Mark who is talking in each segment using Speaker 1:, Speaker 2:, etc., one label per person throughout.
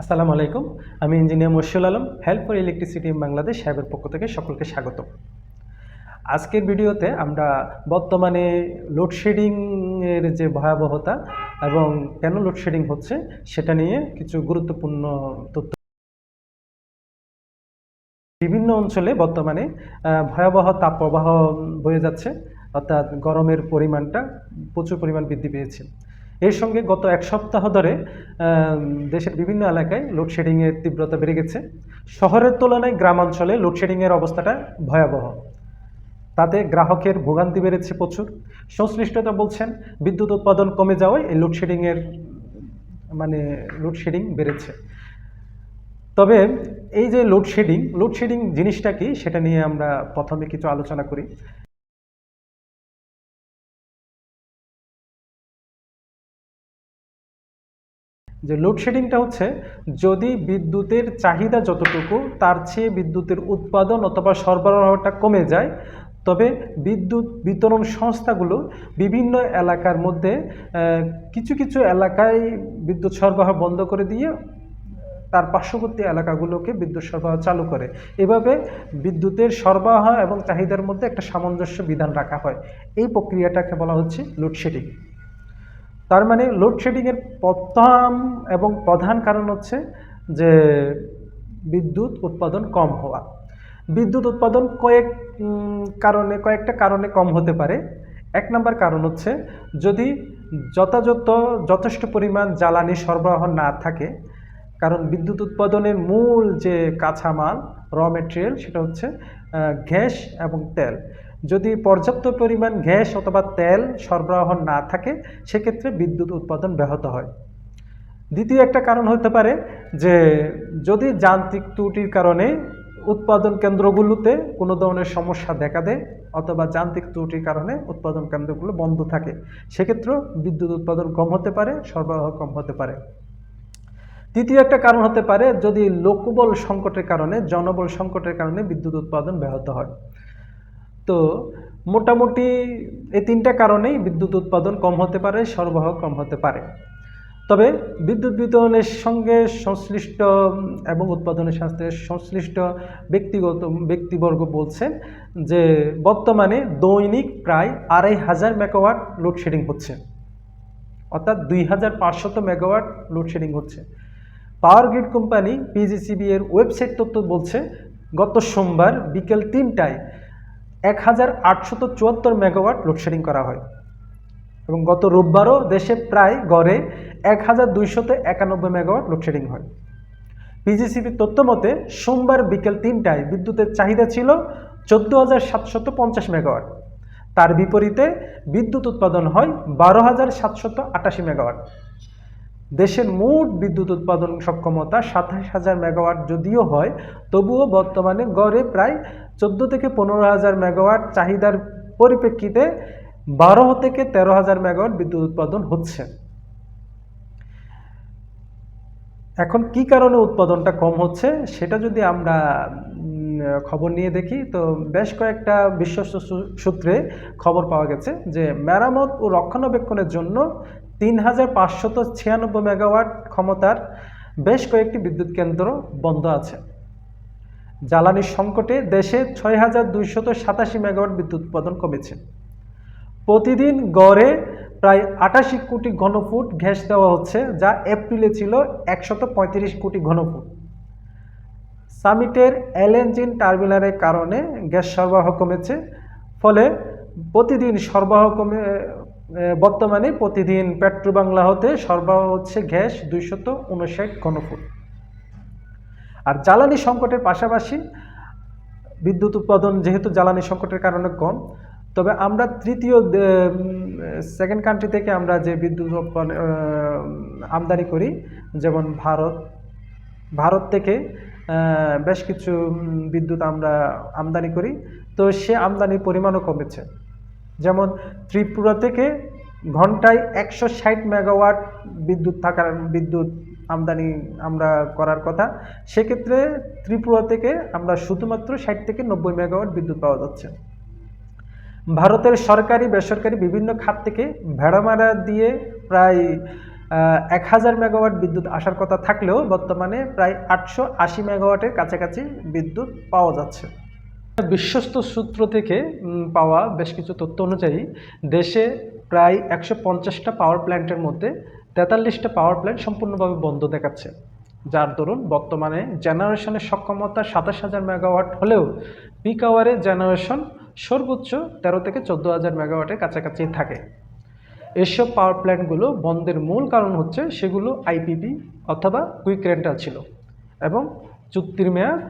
Speaker 1: আসসালামু আলাইকুম। আমি engineer Moshiul Alam, help for electricity in Bangladesh সাহেবের পক্ষ থেকে সকলকে স্বাগত। আজকের ভিডিওতে আমরা বর্তমানে লোডশেডিংয়ের যে ভয়াবহতা এবং কেন লোডশেডিং হচ্ছে সেটা নিয়ে কিছু গুরুত্বপূর্ণ তথ্য। বিভিন্ন অঞ্চলে বর্তমানে ভয়াবহ তাপপ্রবাহ বয়ে যাচ্ছে, অর্থাৎ গরমের পরিমাণটা প্রচুর পরিমাণ বৃদ্ধি পেয়েছে। এর সঙ্গে গত এক সপ্তাহ ধরে দেশের বিভিন্ন এলাকায় লোডশেডিংয়ের তীব্রতা বেড়ে গেছে। শহরের তুলনায় গ্রামাঞ্চলে লোডশেডিংয়ের অবস্থাটা ভয়াবহ। তাতে গ্রাহকের ভোগান্তি বেড়েছে প্রচুর। সংশ্লিষ্টতা বলছেন, বিদ্যুৎ উৎপাদন কমে যাওয়ায় এই লোডশেডিংয়ের মানে লোডশেডিং বেড়েছে। তবে এই যে লোডশেডিং লোডশেডিং জিনিসটা কি সেটা নিয়ে আমরা প্রথমে কিছু আলোচনা করি। যে লোডশেডিংটা হচ্ছে, যদি বিদ্যুতের চাহিদা যতটুকু, তার চেয়ে বিদ্যুতের উৎপাদন অথবা সরবরাহটা কমে যায়। তবে বিদ্যুৎ বিতরণ সংস্থাগুলো বিভিন্ন এলাকার মধ্যে কিছু কিছু এলাকায় বিদ্যুৎ সরবরাহ বন্ধ করে দিয়ে, তার পার্শ্ববর্তী এলাকাগুলোকে বিদ্যুৎ সরবরাহ চালু করে। এভাবে বিদ্যুতের সরবরাহ এবং চাহিদার মধ্যে একটা সামঞ্জস্য বিধান রাখা হয়। এই প্রক্রিয়াটাকে বলা হচ্ছে লোডশেডিং তার মানে লোডশেডিংয়ের প্রথম এবং প্রধান কারণ হচ্ছে যে বিদ্যুৎ উৎপাদন কম হওয়া। বিদ্যুৎ উৎপাদন কয়েক কারণে, কয়েকটা কারণে কম হতে পারে। এক নম্বর কারণ হচ্ছে যদি যথাযথ, যথেষ্ট পরিমাণ জ্বালানি সরবরাহ না থাকে, কারণ বিদ্যুৎ উৎপাদনের মূল যে কাঁচামাল র মেটেরিয়াল সেটা হচ্ছে গ্যাস এবং তেল। যদি পর্যাপ্ত পরিমাণ গ্যাস অথবা তেল সরবরাহ না থাকে, সেক্ষেত্রে বিদ্যুৎ উৎপাদন ব্যাহত হয়। দ্বিতীয় একটা কারণ হতে পারে যে, যদি যান্ত্রিক ত্রুটির কারণে উৎপাদন কেন্দ্রগুলোতে কোনো ধরনের সমস্যা দেখা দেয় অথবা যান্ত্রিক ত্রুটির কারণে উৎপাদন কেন্দ্রগুলো বন্ধ থাকে, সেক্ষেত্রেও বিদ্যুৎ উৎপাদন কম হতে পারে, সরবরাহ কম হতে পারে। তৃতীয় একটা কারণ হতে পারে যদি লোকবল সংকটের কারণে, জনবল সংকটের কারণে বিদ্যুৎ উৎপাদন ব্যাহত হয়। তো মোটামুটি এই তিনটা কারণেই বিদ্যুৎ উৎপাদন কম হতে পারে, সরবরাহ কম হতে পারে। তবে বিদ্যুৎ বিতরণের সঙ্গে সংশ্লিষ্ট এবং উৎপাদনের সাথে সংশ্লিষ্ট ব্যক্তিগত ব্যক্তিবর্গ বলছেন যে বর্তমানে দৈনিক প্রায় আড়াই হাজার মেগাওয়াট লোডশেডিং হচ্ছে। অর্থাৎ দুই হাজার পাঁচশত মেগাওয়াট লোডশেডিং হচ্ছে। পাওয়ার গ্রিড কোম্পানি পিজিসিবি এর ওয়েবসাইট তথ্য বলছে, গত সোমবার বিকেল তিনটায় এক হাজার আটশত চুয়াত্তর মেগাওয়াট লোডশেডিং করা হয়। এবং গত রোববারও দেশে প্রায় গড়ে এক হাজার দুইশত একানব্বই মেগাওয়াট লোডশেডিং হয়। পিজিসিবির তথ্য মতে, সোমবার বিকেল তিনটায় বিদ্যুতের চাহিদা ছিল চোদ্দ হাজার সাতশত পঞ্চাশ মেগাওয়াট। তার বিপরীতে বিদ্যুৎ উৎপাদন হয় বারো হাজার সাতশত আটাশি মেগাওয়াট। দেশের মোট বিদ্যুৎ উৎপাদন সক্ষমতা সাতাশ হাজার মেগাওয়াট যদিও হয়, তবুও বর্তমানে গড়ে প্রায় চোদ্দ থেকে পনেরো হাজার মেগাওয়াট চাহিদার পরিপ্রেক্ষিতে বারো থেকে তেরো হাজার মেগাওয়াট বিদ্যুৎ উৎপাদন হচ্ছে। এখন কি কারণে উৎপাদনটা কম হচ্ছে সেটা যদি আমরা খবর নিয়ে দেখি, তো বেশ কয়েকটা বিশ্বস্ত সূত্রে খবর পাওয়া গেছে যে মেরামত ও রক্ষণাবেক্ষণের জন্য তিন হাজার পাঁচশত ছিয়ানব্বই মেগাওয়াট ক্ষমতার বেশ কয়েকটি বিদ্যুৎ কেন্দ্র বন্ধ আছে। জ্বালানির সংকটে দেশে ছয় হাজার দুইশত সাতাশি মেগাওয়াট বিদ্যুৎ উৎপাদন কমেছে। প্রতিদিন গড়ে প্রায় আটাশি কোটি ঘনফুট গ্যাস দেওয়া হচ্ছে, যা এপ্রিলে ছিল একশত পঁয়ত্রিশ কোটি ঘনফুট। সামিটের এলএনজিন টার্মিনালের কারণে গ্যাস সরবরাহ কমেছে, ফলে প্রতিদিন সরবরাহ কমে বর্তমানে প্রতিদিন পেট্রো বাংলা হতে সরবরাহ হচ্ছে গ্যাস দুইশত উনষাট ঘনফুট। আর জ্বালানি সংকটের পাশাপাশি বিদ্যুৎ উৎপাদন যেহেতু জ্বালানি সংকটের কারণে কম তবে আমরা তৃতীয় সেকেন্ড কান্ট্রি থেকে আমরা যে বিদ্যুৎ উৎপাদন, আমদানি করি যেমন ভারত ভারত থেকে বেশ কিছু বিদ্যুৎ আমরা আমদানি করি তো সে আমদানির পরিমাণও কমেছে। যেমন ত্রিপুরা থেকে ঘন্টায় একশো ষাট মেগাওয়াট বিদ্যুৎ থাকার, বিদ্যুৎ আমদানি আমরা করার কথা। সেক্ষেত্রে ত্রিপুরা থেকে আমরা শুধুমাত্র ষাট থেকে নব্বই মেগাওয়াট বিদ্যুৎ পাওয়া যাচ্ছে। ভারতের সরকারি, বেসরকারি বিভিন্ন খাত থেকে ভেড়ামারা দিয়ে প্রায় এক হাজার মেগাওয়াট বিদ্যুৎ আসার কথা থাকলেও বর্তমানে প্রায় আটশো আশি মেগাওয়াটের কাছাকাছি বিদ্যুৎ পাওয়া যাচ্ছে। বিশ্বস্ত সূত্র থেকে পাওয়া বেশ কিছু তথ্য অনুযায়ী, দেশে প্রায় একশো পঞ্চাশটা পাওয়ার প্ল্যান্টের মধ্যে তেতাল্লিশটা পাওয়ার প্ল্যান্ট সম্পূর্ণভাবে বন্ধ দেখাচ্ছে। যার দরুন বর্তমানে জেনারেশনের সক্ষমতা সাতাশ হাজার মেগাওয়াট হলেও পিক আওয়ারে জেনারেশন সর্বোচ্চ তেরো থেকে চোদ্দ হাজার মেগাওয়াটের কাছাকাছি থাকে। এসব পাওয়ার প্ল্যান্টগুলো বন্ধের মূল কারণ হচ্ছে সেগুলো আইপিপি অথবা কুইক রেন্টাল ছিল এবং চুক্তির মেয়াদ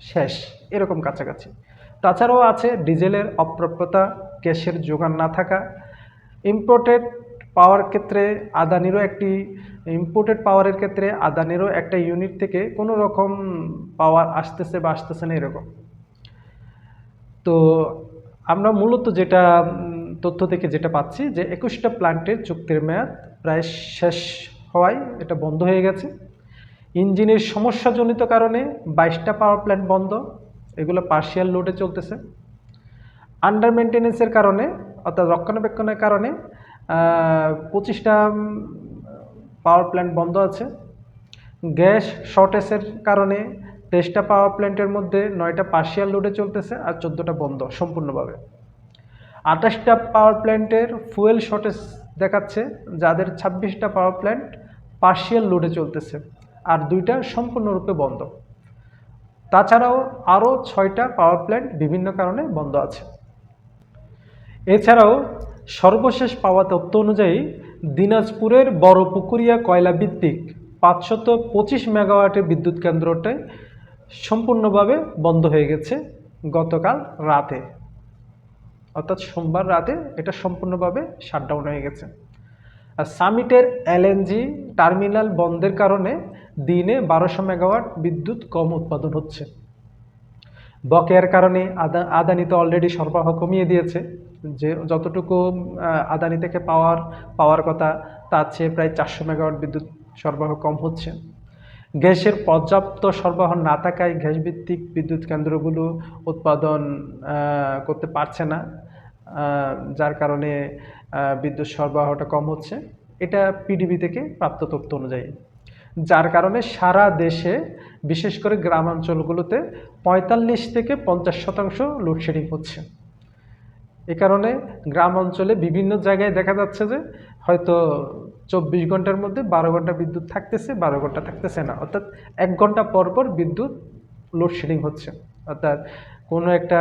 Speaker 1: শেষ, এরকম কাছাকাছি। তাছাড়াও আছে ডিজেলের অপ্রাপ্যতা গ্যাসের যোগান না থাকা ইম্পোর্টেড পাওয়ার ক্ষেত্রে আদানিরও একটি ইম্পোর্টেড পাওয়ারের ক্ষেত্রে আদানিরও একটা ইউনিট থেকে কোনো রকম পাওয়ার আসতেছে বা আসতেছে না এরকম। তো আমরা মূলত যেটা তথ্য থেকে যেটা পাচ্ছি যে একুশটা প্ল্যান্টের চুক্তির মেয়াদ প্রায় শেষ হওয়ায় এটা বন্ধ হয়ে গেছে। ইঞ্জিনের সমস্যাজনিত কারণে বাইশটা পাওয়ার প্ল্যান্ট বন্ধ, এগুলো পার্শিয়াল লোডে চলতেছে। আন্ডার মেনটেন্যান্সের কারণে, অর্থাৎ রক্ষণাবেক্ষণের কারণে পঁচিশটা পাওয়ার প্ল্যান্ট বন্ধ আছে। গ্যাস শর্টেজের কারণে তেইশটা পাওয়ার প্ল্যান্টের মধ্যে নয়টা পার্শিয়াল লোডে চলতেছে আর চোদ্দোটা বন্ধ সম্পূর্ণভাবে। আঠাশটা পাওয়ার প্ল্যান্টের ফুয়েল শর্টেজ দেখাচ্ছে, যাদের ছাব্বিশটা পাওয়ার প্ল্যান্ট পার্শিয়াল লোডে চলতেছে। আর দুইটা সম্পূর্ণরূপে বন্ধ। তাছাড়াও আরও ছয়টা পাওয়ার প্ল্যান্ট বিভিন্ন কারণে বন্ধ আছে। এছাড়াও সর্বশেষ পাওয়া তথ্য অনুযায়ী দিনাজপুরের বড় পুকুরিয়া কয়লা ভিত্তিক পাঁচশত পঁচিশ মেগাওয়াটের বিদ্যুৎ কেন্দ্রটাই সম্পূর্ণভাবে বন্ধ হয়ে গেছে গতকাল রাতে। অর্থাৎ সোমবার রাতে এটা সম্পূর্ণভাবে শাটডাউন হয়ে গেছে। আর সামিটের এলএনজি টার্মিনাল বন্ধের কারণে দিনে বারোশো মেগাওয়াট বিদ্যুৎ কম উৎপাদন হচ্ছে। বকেয়ার কারণে আদা আদানি তো অলরেডি সরবরাহ কমিয়ে দিয়েছে। যে যতটুকু আদানি থেকে পাওয়ার পাওয়ার কথা, তার চেয়ে প্রায় চারশো মেগাওয়াট বিদ্যুৎ সরবরাহ কম হচ্ছে। গ্যাসের পর্যাপ্ত সরবরাহ না থাকায় গ্যাস ভিত্তিক বিদ্যুৎ কেন্দ্রগুলো উৎপাদন করতে পারছে না যার কারণে বিদ্যুৎ সরবরাহটা কম হচ্ছে। এটা পিডিবি থেকে প্রাপ্ত তথ্য অনুযায়ী। যার কারণে সারা দেশে, বিশেষ করে গ্রামাঞ্চলগুলোতে পঁয়তাল্লিশ থেকে পঞ্চাশ শতাংশ লোডশেডিং হচ্ছে। এ কারণে গ্রাম অঞ্চলে বিভিন্ন জায়গায় দেখা যাচ্ছে যে হয়তো চব্বিশ ঘণ্টার মধ্যে বারো ঘণ্টা বিদ্যুৎ থাকতেছে, বারো ঘণ্টা থাকতেছে না। অর্থাৎ এক ঘণ্টা পর পর বিদ্যুৎ লোডশেডিং হচ্ছে। অর্থাৎ কোনো একটা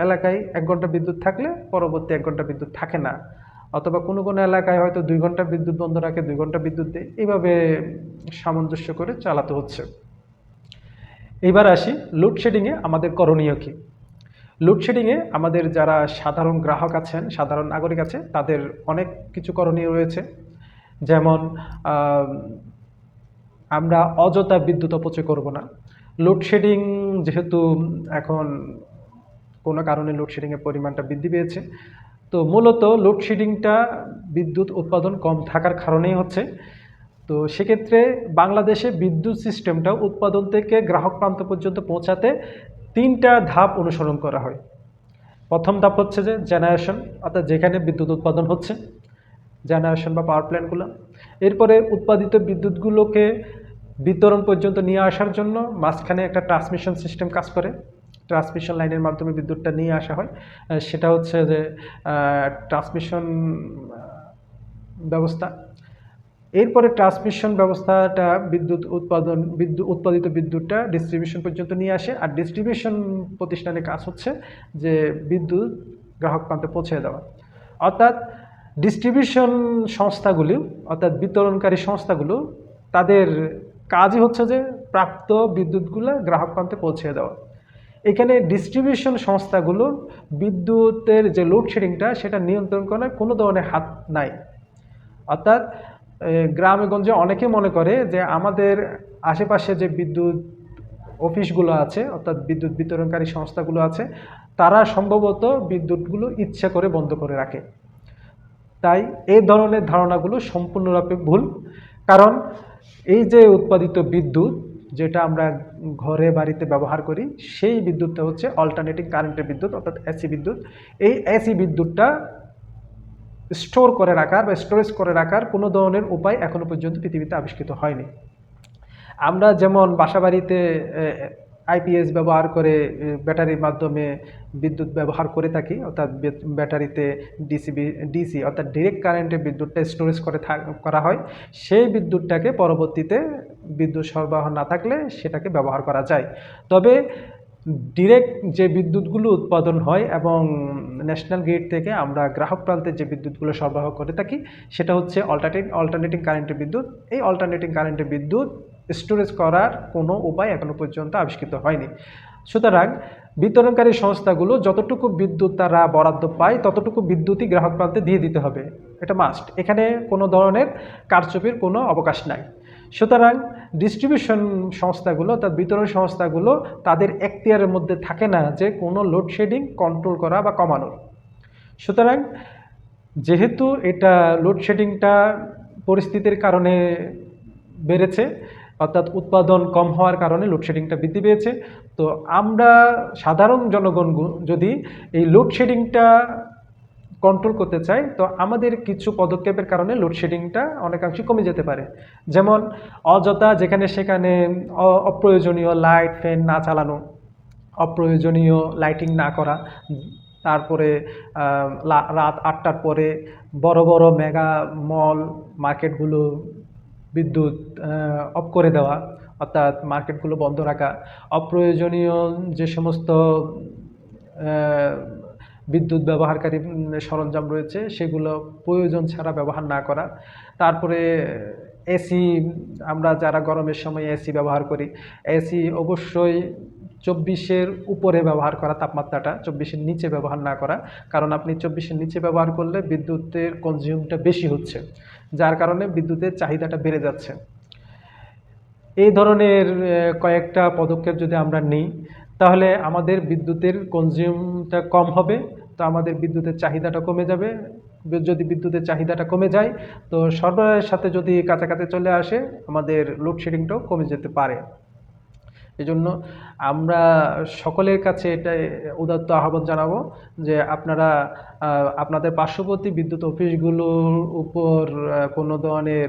Speaker 1: এলাকায় এক ঘণ্টা বিদ্যুৎ থাকলে পরবর্তী এক ঘণ্টা বিদ্যুৎ থাকে না। অথবা কোনো কোনো এলাকায় হয়তো দুই ঘণ্টা বিদ্যুৎ বন্ধ রাখে, দুই ঘণ্টা বিদ্যুৎ দেয়, এইভাবে সামঞ্জস্য করে চালাতে হচ্ছে। এবার আসি লোডশেডিংয়ে আমাদের করণীয় কী? লোডশেডিংয়ে আমাদের যারা সাধারণ গ্রাহক আছেন, সাধারণ নাগরিক আছে, তাদের অনেক কিছু করণীয় রয়েছে। যেমন আমরা অযথা বিদ্যুৎ অপচয় করব না। লোডশেডিং যেহেতু এখন কোনো কারণে লোডশেডিংয়ের পরিমাণটা বৃদ্ধি পেয়েছে তো মূলত লোডশেডিংটা বিদ্যুৎ উৎপাদন কম থাকার কারণেই হচ্ছে। তো সেক্ষেত্রে বাংলাদেশে বিদ্যুৎ সিস্টেমটা উৎপাদন থেকে গ্রাহক প্রান্ত পর্যন্ত পৌঁছাতে তিনটা ধাপ অনুসরণ করা হয়। প্রথম ধাপ হচ্ছে যে জেনারেশন অর্থাৎ যেখানে বিদ্যুৎ উৎপাদন হচ্ছে জেনারেশন বা পাওয়ার প্ল্যান্টগুলো এরপরে উৎপাদিত বিদ্যুৎগুলোকে বিতরণ পর্যন্ত নিয়ে আসার জন্য মাঝখানে একটা ট্রান্সমিশন সিস্টেম কাজ করে। ট্রান্সমিশন লাইনের মাধ্যমে বিদ্যুৎটা নিয়ে আসা হয়। সেটা হচ্ছে যে ট্রান্সমিশন ব্যবস্থা। এরপরে ট্রান্সমিশন ব্যবস্থাটা বিদ্যুৎ উৎপাদন বিদ্যুৎ উৎপাদিত বিদ্যুৎটা ডিস্ট্রিবিউশন পর্যন্ত নিয়ে আসে। আর ডিস্ট্রিবিউশন প্রতিষ্ঠানের কাজ হচ্ছে যে বিদ্যুৎ গ্রাহক প্রান্তে পৌঁছে দেওয়া। অর্থাৎ ডিস্ট্রিবিউশন সংস্থাগুলি, অর্থাৎ বিতরণকারী সংস্থাগুলো, তাদের কাজই হচ্ছে যে প্রাপ্ত বিদ্যুৎগুলো গ্রাহক প্রান্তে পৌঁছে দেওয়া। এখানে ডিস্ট্রিবিউশন সংস্থাগুলো বিদ্যুতের যে লোডশেডিংটা সেটা নিয়ন্ত্রণ করার কোনো ধরনের হাত নাই। অর্থাৎ গ্রামেগঞ্জে গ্রামে অনেকে মনে করে যে আমাদের আশেপাশে যে বিদ্যুৎ অফিসগুলো আছে, অর্থাৎ বিদ্যুৎ বিতরণকারী সংস্থাগুলো আছে, তারা সম্ভবত বিদ্যুৎগুলো ইচ্ছা করে বন্ধ করে রাখে। তাই এই ধরনের ধারণাগুলো সম্পূর্ণরূপে ভুল। কারণ এই যে উৎপাদিত বিদ্যুৎ যেটা আমরা ঘরে, বাড়িতে ব্যবহার করি, সেই বিদ্যুৎটা হচ্ছে অল্টারনেটিং কারেন্টের বিদ্যুৎ, অর্থাৎ এসি বিদ্যুৎ। এই এসি বিদ্যুৎটা স্টোর করে রাখার বা স্টোরেজ করে রাখার কোনো ধরনের উপায় এখনও পর্যন্ত পৃথিবীতে আবিষ্কৃত হয়নি। আমরা যেমন বাসাবাড়িতে আইপিএস ব্যবহার করে ব্যাটারির মাধ্যমে বিদ্যুৎ ব্যবহার করে থাকি, অর্থাৎ ব্যাটারিতে ডিসি ডিসি অর্থাৎ ডিরেক্ট কারেন্টে বিদ্যুৎটা স্টোরেজ করে করা হয়। সেই বিদ্যুৎটাকে পরবর্তীতে বিদ্যুৎ সরবরাহ না থাকলে সেটাকে ব্যবহার করা যায়। তবে ডিরেক্ট যে বিদ্যুৎগুলো উৎপাদন হয় এবং ন্যাশনাল গ্রিড থেকে আমরা গ্রাহক প্রান্তে যে বিদ্যুৎগুলো সরবরাহ করে থাকি, সেটা হচ্ছে অল্টারনেটিং অল্টারনেটিং কারেন্টের বিদ্যুৎ। এই অল্টারনেটিং কারেন্টের বিদ্যুৎ স্টোরেজ করার কোনো উপায় এখনও পর্যন্ত আবিষ্কৃত হয়নি। সুতরাং বিতরণকারী সংস্থাগুলো যতটুকু বিদ্যুৎ তারা বরাদ্দ পায়, ততটুকু বিদ্যুৎই গ্রাহক প্রান্তে দিয়ে দিতে হবে। এটা মাস্ট এখানে কোনো ধরনের কারচুপির কোনো অবকাশ নাই। সুতরাং ডিস্ট্রিবিউশন সংস্থাগুলো অর্থাৎ বিতরণ সংস্থাগুলো তাদের এখতিয়ারের মধ্যে থাকে না যে কোনো লোডশেডিং কন্ট্রোল করা বা কমানোর। সুতরাং যেহেতু এটা লোডশেডিংটা পরিস্থিতির কারণে বেড়েছে অর্থাৎ উৎপাদন কম হওয়ার কারণে লোডশেডিংটা বৃদ্ধি পেয়েছে। তো আমরা সাধারণ জনগণ যদি এই লোডশেডিংটা কন্ট্রোল করতে চাই, তো আমাদের কিছু পদক্ষেপের কারণে লোডশেডিংটা অনেকাংশে কমে যেতে পারে। যেমন অযথা যেখানে সেখানে অপ্রয়োজনীয় লাইট ফ্যান না চালানো, অপ্রয়োজনীয় লাইটিং না করা, তারপরে রাত আটটার পরে বড় বড় মেগা মল মার্কেটগুলো বিদ্যুৎ অফ করে দেওয়া, অর্থাৎ মার্কেটগুলো বন্ধ রাখা, অপ্রয়োজনীয় যে সমস্ত বিদ্যুৎ ব্যবহারকারী সরঞ্জাম রয়েছে, সেগুলো প্রয়োজন ছাড়া ব্যবহার না করা। তারপরে এসি, আমরা যারা গরমের সময় এসি ব্যবহার করি, এসি অবশ্যই চব্বিশের উপরে ব্যবহার করা তাপমাত্রাটা, চব্বিশের নিচে ব্যবহার না করা, কারণ আপনি চব্বিশের নিচে ব্যবহার করলে বিদ্যুতের কনজিউমটা বেশি হচ্ছে, যার কারণে বিদ্যুতের চাহিদাটা বেড়ে যাচ্ছে। এই ধরনের কয়েকটা পদক্ষেপ যদি আমরা নিই, তাহলে আমাদের বিদ্যুতের কনজিউমটা কম হবে, তো আমাদের বিদ্যুতের চাহিদাটা কমে যাবে। যদি বিদ্যুতের চাহিদাটা কমে যায়, তো সরবরাহের সাথে যদি কাছাকাছি চলে আসে, আমাদের লোডশেডিংটাও কমে যেতে পারে। এজন্য আমরা সকলের কাছে এটা উদাত্ত আহ্বান জানাব যে আপনারা আপনাদের পার্শ্ববর্তী বিদ্যুৎ অফিসগুলোর উপর কোনো ধরনের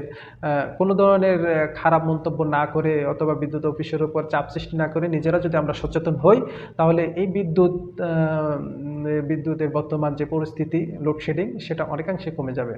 Speaker 1: কোনো ধরনের খারাপ মন্তব্য না করে অথবা বিদ্যুৎ অফিসের উপর চাপ সৃষ্টি না করে নিজেরা যদি আমরা সচেতন হই, তাহলে এই বিদ্যুৎ বিদ্যুতের বর্তমান যে পরিস্থিতি লোডশেডিং সেটা অনেকাংশে কমে যাবে।